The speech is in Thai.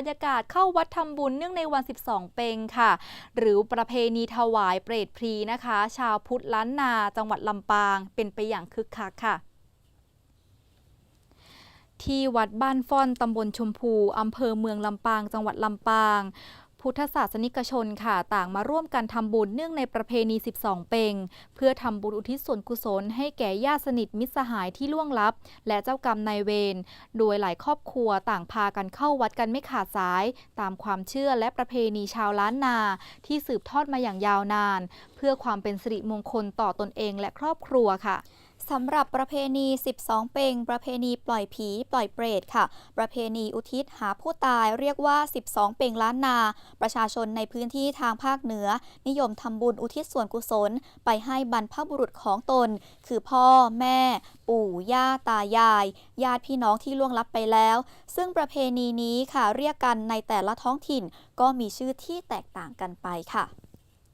บรรยากาศเข้าวัดทำบุญเนื่องในวัน 12 เปงค่ะ หรือประเพณีถวายเปรตพรีนะคะ ชาวพุทธล้านนาจังหวัดลำปาง เป็นไปอย่างคึกคักค่ะที่วัดบ้านฟ่อน ตำบลชมพู อำเภอเมืองลำปาง จังหวัดลำปาง พุทธศาสนิกชนค่ะต่างมาร่วมกันทำบุญเนื่องในประเพณี 12 เปงเพื่อทำบุญอุทิศส่วนกุศลให้แก่ญาติสนิทมิตรสหายที่ล่วงลับ และเจ้ากรรมนายเวรโดยหลายครอบครัวต่างพากันเข้าวัดกันไม่ขาดสาย ตามความเชื่อและประเพณีชาวล้านนา ที่สืบทอดมาอย่างยาวนาน เพื่อความเป็นสิริมงคลต่อตนเองและครอบครัวค่ะ สำหรับประเพณี 12 เปงประเพณีปล่อยผี ปล่อยเปรตค่ะ ประเพณีอุทิศหาผู้ตายเรียกว่า 12 เปงล้านนา ประชาชนในพื้นที่ทางภาคเหนือ นิยมทำบุญอุทิศส่วนกุศล ไปให้บรรพบุรุษของตน คือพ่อ แม่ ปู่ ย่า ตายาย ญาติพี่น้องที่ล่วงลับไปแล้ว ซึ่งประเพณีนี้ค่ะเรียกกันในแต่ละท้องถิ่น ก็มีชื่อที่แตกต่างกันไปค่ะ